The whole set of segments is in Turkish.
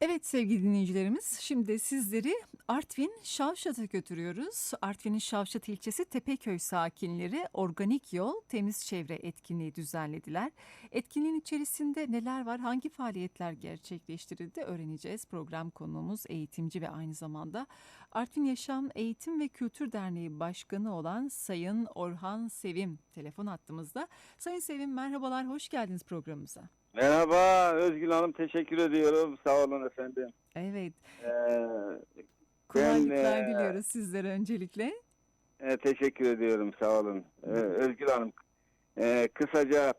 Evet sevgili dinleyicilerimiz, şimdi sizleri Artvin Şavşat'a götürüyoruz. Artvin'in Şavşat ilçesi Tepeköy sakinleri organik yol temiz çevre etkinliği düzenlediler. Etkinliğin içerisinde neler var, hangi faaliyetler gerçekleştirildi öğreneceğiz. Program konuğumuz eğitimci ve aynı zamanda Artvin Yaşam Eğitim ve Kültür Derneği Başkanı olan Sayın Orhan Sevim telefon attığımızda. Sayın Sevim merhabalar, hoş geldiniz programımıza. Merhaba Özgül Hanım teşekkür ediyorum. Sağ olun efendim. Evet, Ee, kolaylıklar e, diliyoruz sizlere öncelikle. e, teşekkür ediyorum sağ olun. Ee, Özgül Hanım e, kısaca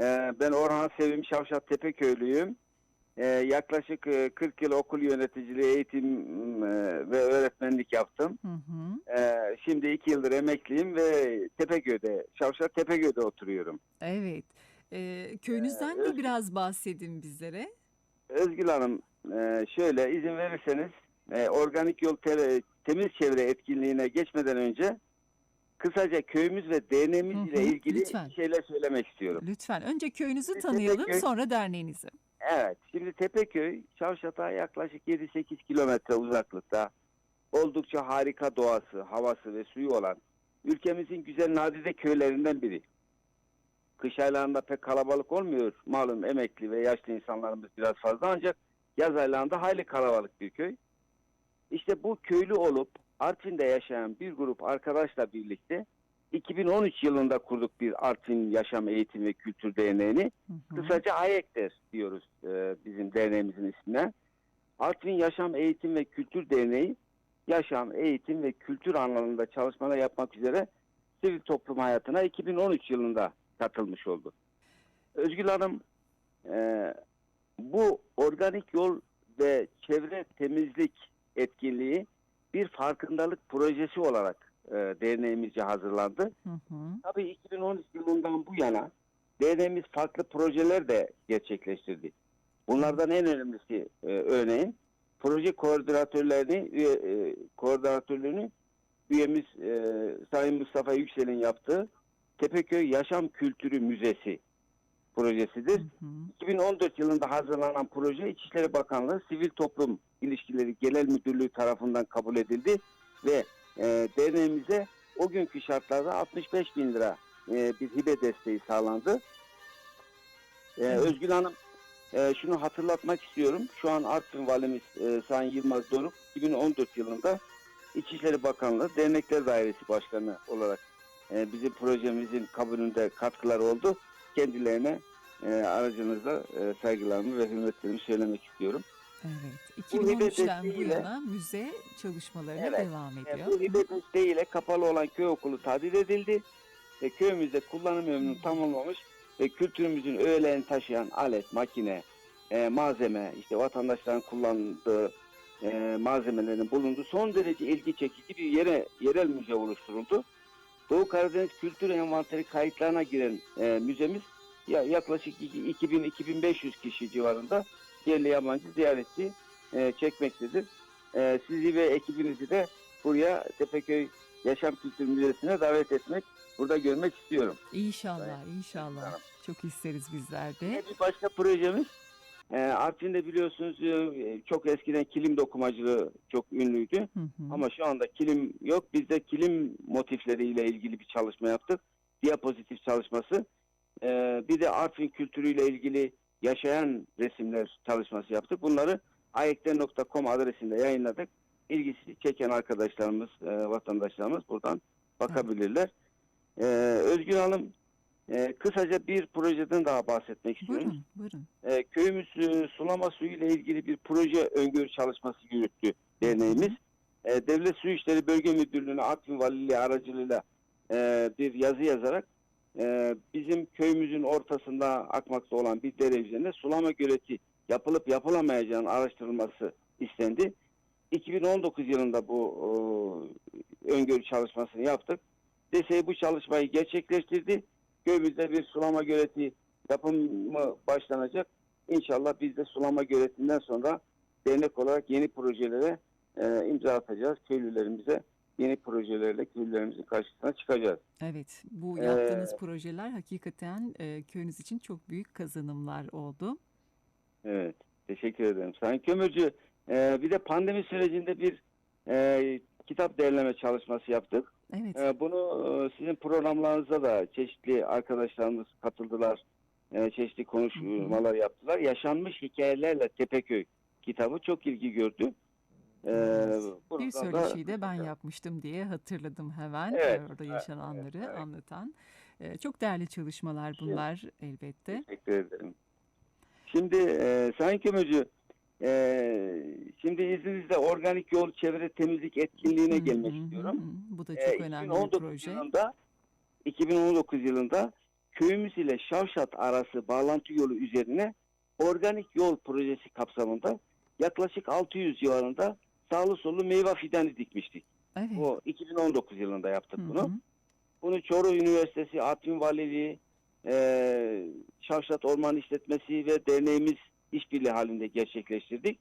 e, ben Orhan Sevim Şavşat Tepeköylüyüm. E, yaklaşık e, 40 yıl okul yöneticiliği, eğitim e, ve öğretmenlik yaptım. Hı hı. E, şimdi 2 yıldır emekliyim ve Tepeköy'de, Şavşat Tepeköy'de oturuyorum. Evet. Ee, köyünüzden de biraz bahsedin bizlere. Özgül Hanım e, şöyle izin verirseniz e, organik yol te- temiz çevre etkinliğine geçmeden önce kısaca köyümüz ve derneğimiz ile ilgili lütfen. şeyler söylemek istiyorum. Lütfen önce köyünüzü Tepeköy- tanıyalım sonra derneğinizi. Evet şimdi Tepeköy Çavşat'a yaklaşık 7-8 kilometre uzaklıkta oldukça harika doğası, havası ve suyu olan ülkemizin güzel nadide köylerinden biri. Kış aylarında pek kalabalık olmuyor. Malum emekli ve yaşlı insanlarımız biraz fazla ancak yaz aylarında hayli kalabalık bir köy. İşte bu köylü olup Artvin'de yaşayan bir grup arkadaşla birlikte 2013 yılında kurduk bir Artvin Yaşam Eğitim ve Kültür Derneği'ni. Hı hı. Kısaca AYEK'tir diyoruz e, bizim derneğimizin ismine. Artvin Yaşam Eğitim ve Kültür Derneği yaşam, eğitim ve kültür alanında çalışmalar yapmak üzere sivil toplum hayatına 2013 yılında katılmış oldu. Özgül Hanım e, bu organik yol ve çevre temizlik etkinliği bir farkındalık projesi olarak e, derneğimizce hazırlandı. Hı hı. Tabii 2013 yılından bu yana derneğimiz farklı projeler de gerçekleştirdi. Bunlardan en önemlisi e, örneğin proje koordinatörlerini üye, e, koordinatörlüğünü üyemiz e, Sayın Mustafa Yüksel'in yaptığı Tepeköy Yaşam Kültürü Müzesi projesidir. Hı hı. 2014 yılında hazırlanan proje İçişleri Bakanlığı Sivil Toplum İlişkileri Genel Müdürlüğü tarafından kabul edildi ve e, derneğimize o günkü şartlarda 65 bin lira e, bir hibe desteği sağlandı. E. Özgül Hanım e, şunu hatırlatmak istiyorum. Şu an Artvin Valimiz e, Sayın Yılmaz Doruk 2014 yılında İçişleri Bakanlığı Dernekler Dairesi Başkanı olarak e, bizim projemizin kabulünde katkıları oldu. Kendilerine e, aracınızda e, saygılarımı ve hürmetlerimi söylemek istiyorum. Evet. Bu hibe 2013'ten bu desteğiyle- yana müze çalışmalarına Evet. devam E, ediyor. bu hibe desteğiyle kapalı olan köy okulu tadil edildi ve köyümüzde kullanım ömrünü tamamlamış ve kültürümüzün öğelerini taşıyan alet, makine, e, malzeme, işte vatandaşların kullandığı e, malzemelerin bulunduğu son derece ilgi çekici bir yere yerel müze oluşturuldu. Doğu Karadeniz Kültür Envanteri kayıtlarına giren e, müzemiz ya, yaklaşık 2000-2500 kişi civarında yerli yabancı ziyaretçi e, çekmektedir. E, sizi ve ekibinizi de buraya Tepeköy Yaşam Kültür Müzesi'ne davet etmek, burada görmek istiyorum. İnşallah, inşallah. Tamam. Çok isteriz bizler de. bir başka projemiz, e, Artvin'de biliyorsunuz e, çok eskiden kilim dokumacılığı çok ünlüydü. Hı hı. Ama şu anda kilim yok. Biz de kilim motifleriyle ilgili bir çalışma yaptık. Diapozitif çalışması. Ee, bir de Artvin kültürüyle ilgili yaşayan resimler çalışması yaptık. Bunları ayekte.com adresinde yayınladık. İlgisi çeken arkadaşlarımız, e, vatandaşlarımız buradan bakabilirler. Ee, Özgür Hanım, e, kısaca bir projeden daha bahsetmek istiyorum. Buyurun, buyurun. E, köyümüz e, sulama suyu ile ilgili bir proje öngörü çalışması yürüttü derneğimiz. E, Devlet Su İşleri Bölge Müdürlüğü'ne Artvin Valiliği aracılığıyla e, bir yazı yazarak e, bizim köyümüzün ortasında akmakta olan bir dere üzerinde sulama göleti yapılıp yapılamayacağının araştırılması istendi. 2019 yılında bu e, öngörü çalışmasını yaptık. DSE bu çalışmayı gerçekleştirdi. Köyümüzde bir sulama göleti yapımı başlanacak. İnşallah biz de sulama göletinden sonra dernek olarak yeni projelere e, imza atacağız. Köylülerimize yeni projelerle köylülerimizin karşısına çıkacağız. Evet, bu Ee, yaptığınız projeler hakikaten e, köyünüz için çok büyük kazanımlar oldu. Evet. Teşekkür ederim. Sayın Kömürcü, e, bir de pandemi sürecinde bir e, kitap derleme çalışması yaptık. Evet. E, bunu e, sizin programlarınıza da çeşitli arkadaşlarımız katıldılar. E, çeşitli konuşmalar yaptılar. Yaşanmış hikayelerle Tepeköy kitabı çok ilgi gördü. E, Evet. Bir söyleşiyi de ben yapmıştım diye hatırladım hemen. Evet, Orada yaşananları evet, evet. anlatan. Ee, Çok değerli çalışmalar bunlar elbette. Teşekkür ederim. Şimdi e, Sayın Kömürcü, e, şimdi izninizle organik yol çevre temizlik etkinliğine Hı gelmek hı hı istiyorum. hı. Bu da E, çok önemli bir 2019 proje. Yılında, 2019 yılında köyümüz ile Şavşat arası bağlantı yolu üzerine organik yol projesi kapsamında yaklaşık 600 civarında sağlı sollu meyve fidanı dikmiştik. Evet. Bu 2019 yılında yaptık Hı bunu. hı. Bunu Çoruh Üniversitesi, Artvin Valiliği, e, Şavşat Orman İşletmesi ve derneğimiz işbirliği halinde gerçekleştirdik.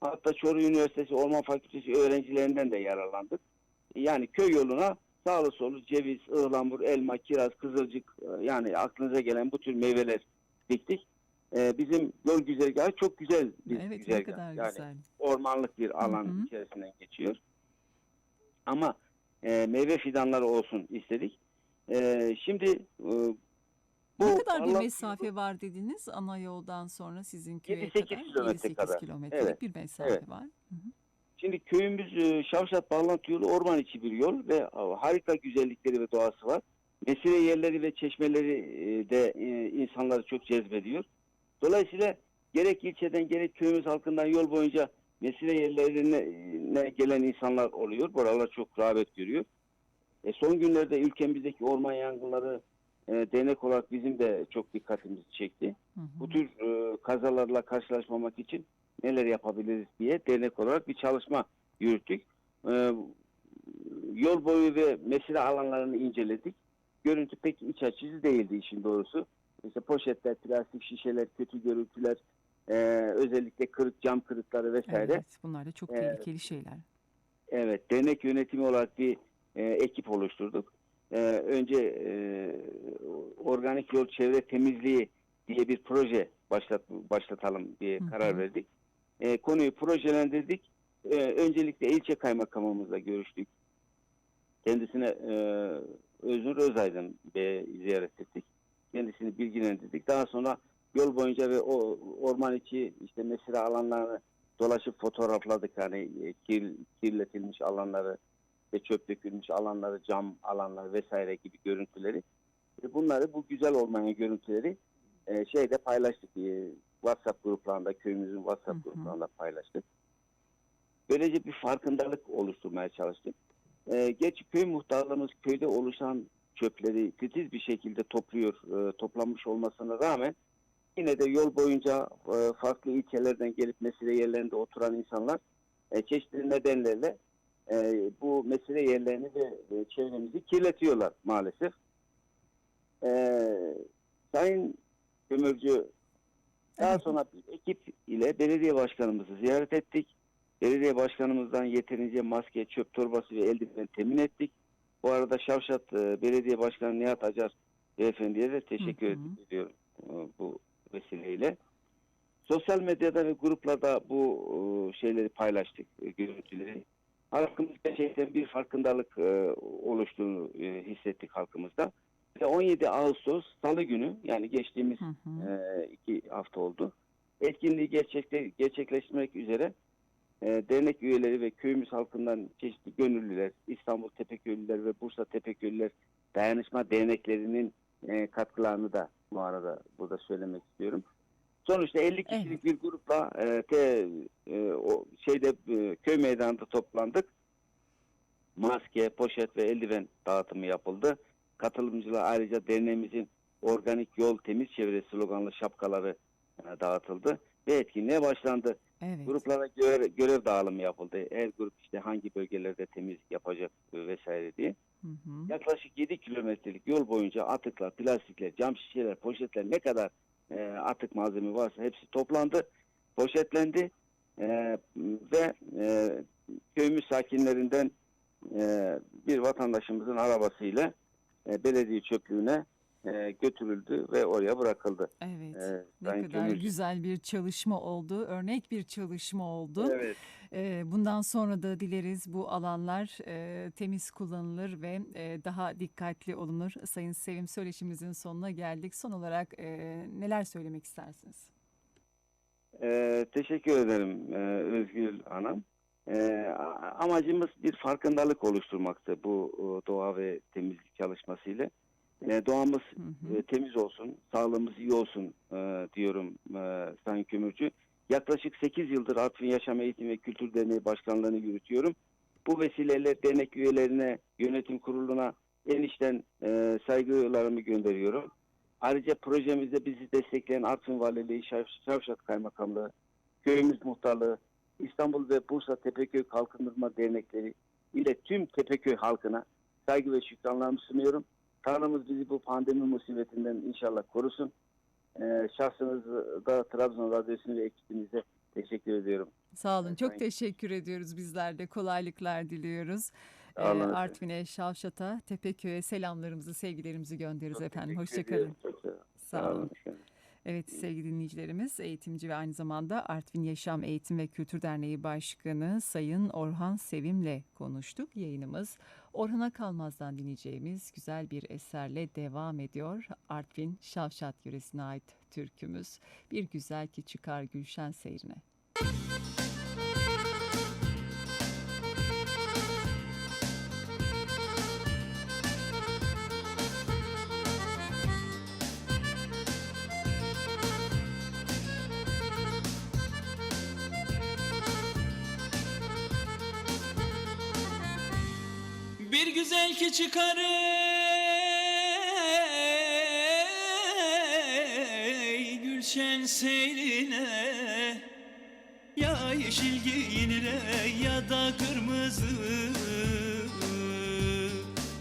Hatta Çoruh Üniversitesi Orman Fakültesi öğrencilerinden de yararlandık. Yani köy yoluna sağlı solu ceviz, ıhlamur, elma, kiraz, kızılcık e, yani aklınıza gelen bu tür meyveler diktik. E, bizim yol güzergahı çok güzel bir Evet ne güzergah. kadar yani güzel. ormanlık bir alan Hı hı. içerisinden geçiyor. Ama e, meyve fidanları olsun istedik. E, şimdi e, bu ne kadar bir Allah- mesafe var dediniz ana yoldan sonra sizin köye 7-8 kadar? kilometre 7-8 kadar. kilometrelik Evet, bir mesafe evet. var. Hı hı. Şimdi köyümüz e, Şavşat Bağlantı Yolu orman içi bir yol ve e, harika güzellikleri ve doğası var. Mesire yerleri ve çeşmeleri e, de e, insanları çok cezbediyor. Dolayısıyla gerek ilçeden gerek köyümüz halkından yol boyunca mesire yerlerine e, gelen insanlar oluyor. Buralar çok rağbet görüyor. E, son günlerde ülkemizdeki orman yangınları e, dernek olarak bizim de çok dikkatimizi çekti. Hı hı. Bu tür e, kazalarla karşılaşmamak için neler yapabiliriz diye dernek olarak bir çalışma yürüttük. E, yol boyu ve mesire alanlarını inceledik. Görüntü pek iç açıcı değildi işin doğrusu. İşte poşetler, plastik şişeler, kötü görüntüler, e, özellikle kırık cam kırıkları vesaire. Evet, bunlar da çok Evet. tehlikeli şeyler. Evet, dernek yönetimi olarak bir e, ekip oluşturduk. E, önce e, organik yol çevre temizliği diye bir proje başlat, başlatalım diye Hı hı. karar verdik. E, konuyu projelendirdik. E, öncelikle ilçe kaymakamımızla görüştük. Kendisine e, Öznur Özaydın Bey'e ziyaret ettik. Kendisini bilgilendirdik. Daha sonra yol boyunca ve o orman içi işte mesire alanlarını dolaşıp fotoğrafladık hani e, kir, kirletilmiş alanları ve çöp dökülmüş alanları, cam alanları vesaire gibi görüntüleri. Ve bunları bu güzel ormanın görüntüleri e, şeyde paylaştık. E, WhatsApp gruplarında, köyümüzün WhatsApp Hı hı. gruplarında paylaştık. Böylece bir farkındalık oluşturmaya çalıştık. E, geç köy muhtarlığımız köyde oluşan çöpleri titiz bir şekilde topluyor, e, toplanmış olmasına rağmen yine de yol boyunca e, farklı ilçelerden gelip mesire yerlerinde oturan insanlar e, çeşitli nedenlerle e, bu mesire yerlerini ve e, çevremizi kirletiyorlar maalesef. E, Sayın Kömürcü daha sonra bir ekip ile belediye başkanımızı ziyaret ettik. Belediye başkanımızdan yeterince maske, çöp torbası ve eldiven temin ettik. Bu arada Şavşat e, Belediye Başkanı Nihat Acar Beyefendi'ye de teşekkür Hı hı. ediyorum e, bu vesileyle. Sosyal medyada ve gruplarda bu e, şeyleri paylaştık, e, görüntüleri. Halkımız gerçekten bir farkındalık e, oluştuğunu e, hissettik halkımızda. Ve 17 Ağustos Salı günü yani geçtiğimiz Hı hı. e, iki hafta oldu. Etkinliği gerçekte, gerçekleştirmek üzere e, dernek üyeleri ve köyümüz halkından çeşitli gönüllüler, İstanbul Tepeköylüler ve Bursa Tepeköylüler dayanışma derneklerinin e, katkılarını da bu arada burada söylemek istiyorum. Sonuçta 50 kişilik bir grupla e, te, e, o şeyde e, köy meydanında toplandık. Maske, poşet ve eldiven dağıtımı yapıldı. Katılımcılar ayrıca derneğimizin organik yol temiz çevre sloganlı şapkaları e, dağıtıldı ve etkinliğe başlandı. Evet. Gruplara görev, görev dağılımı yapıldı. Her grup işte hangi bölgelerde temizlik yapacak vesaire diye. Hı hı. Yaklaşık 7 kilometrelik yol boyunca atıklar, plastikler, cam şişeler, poşetler ne kadar e, atık malzeme varsa hepsi toplandı, poşetlendi e, ve e, köyümüz sakinlerinden e, bir vatandaşımızın arabasıyla e, belediye çöplüğüne e, götürüldü ve oraya bırakıldı. Evet. E, Ne kadar Kömürcü. güzel bir çalışma oldu. Örnek bir çalışma oldu. Evet. Ee, Bundan sonra da dileriz bu alanlar temiz kullanılır ve daha dikkatli olunur. Sayın Sevim söyleşimizin sonuna geldik. Son olarak neler söylemek istersiniz? Ee, teşekkür ederim e, Özgül Hanım. Ee, amacımız bir farkındalık oluşturmaktı bu doğa ve temizlik çalışmasıyla. Doğamız Hı hı. e, temiz olsun, sağlığımız iyi olsun e, diyorum e, Sayın Kömürcü. Yaklaşık 8 yıldır Artvin Yaşam Eğitim ve Kültür Derneği Başkanlığı'nı yürütüyorum. Bu vesileyle dernek üyelerine, yönetim kuruluna enişten e, saygılarımı gönderiyorum. Ayrıca projemizde bizi destekleyen Artvin Valiliği, Şav- Şavşat Kaymakamlığı, Köyümüz Muhtarlığı, İstanbul ve Bursa Tepeköy Kalkındırma Dernekleri ile tüm Tepeköy halkına saygı ve şükranlarımı sunuyorum. Tanrımız bizi bu pandemi musibetinden inşallah korusun. Ee, şahsınızda Trabzon Radyosu'nu ve ekibinize teşekkür ediyorum. Sağ olun. Evet, Çok teşekkür ediyoruz. Bizler de kolaylıklar diliyoruz. Ee. Artvin'e, Şavşat'a, Tepeköy'e selamlarımızı, sevgilerimizi gönderiyoruz Çok efendim. Hoşçakalın. Çok sağ olun. Sağ olun. Evet sevgili dinleyicilerimiz, eğitimci ve aynı zamanda Artvin Yaşam Eğitim ve Kültür Derneği Başkanı Sayın Orhan Sevim'le konuştuk. Yayınımız Orhan'a Kalmaz'dan dinleyeceğimiz güzel bir eserle devam ediyor. Artvin Şavşat yöresine ait türkümüz. Bir güzel ki çıkar Gülşen seyrine. Ey Gülşen seyrine Ya yeşil giyinire ya da kırmızı.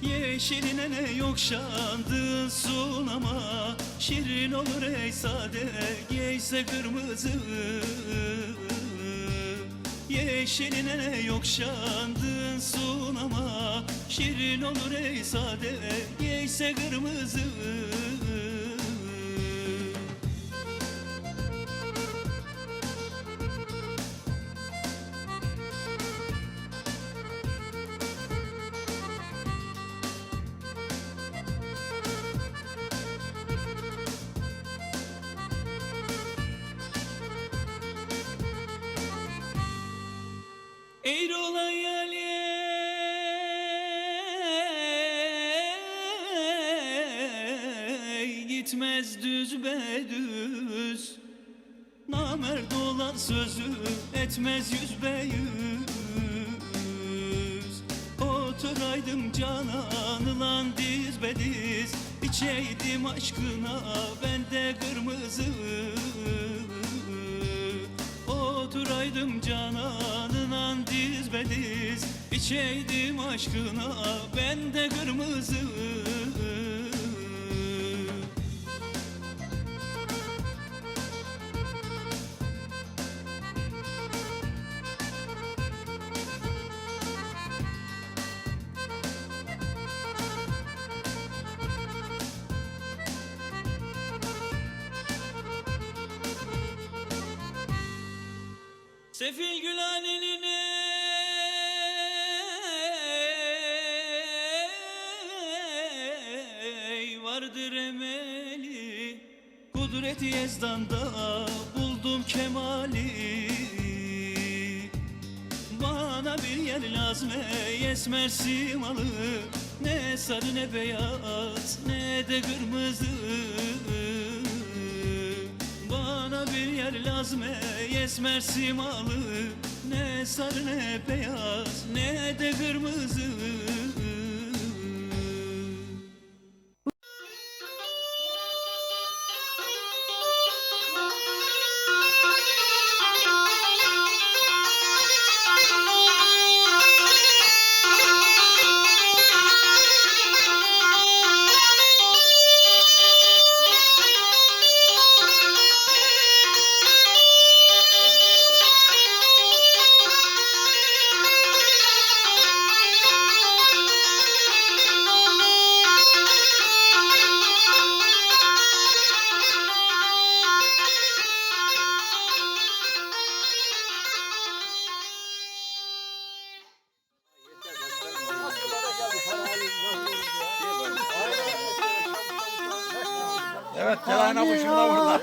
Yeşiline ne yok şandın sunama Şirin olur ey sade giyse kırmızı. Yeşiline ne yok şandın sunama Şirin olur ey sade giyse kırmızı düz. Namert olan sözü etmez yüz be yüz. Oturaydım cananılan diz be diz. İçeydim aşkına ben de kırmızı. Oturaydım cananınan diz be diz. İçeydim aşkına ben de kırmızı Sefil Gülen eline vardır emeli Kudreti yezdanda buldum kemali. Bana bir yer lazım ey esmer simalı Ne sarı ne beyaz ne de kırmızı bir yer lazım ey esmer simalı. Ne sarı ne beyaz ne de kırmızı Evet, Abuş'un da burada.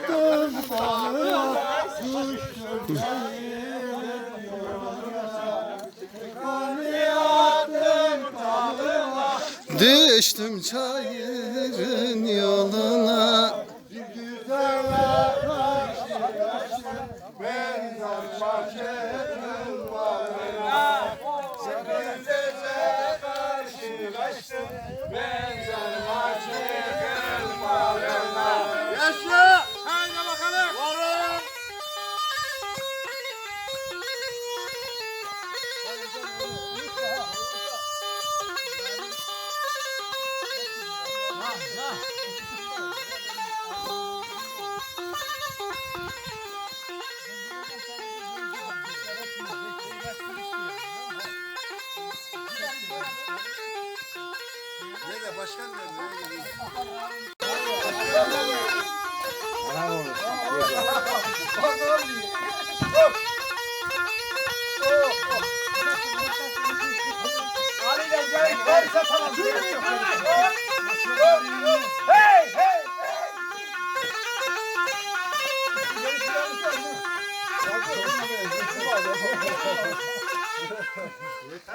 Düştüm çayırın yoluna 何で?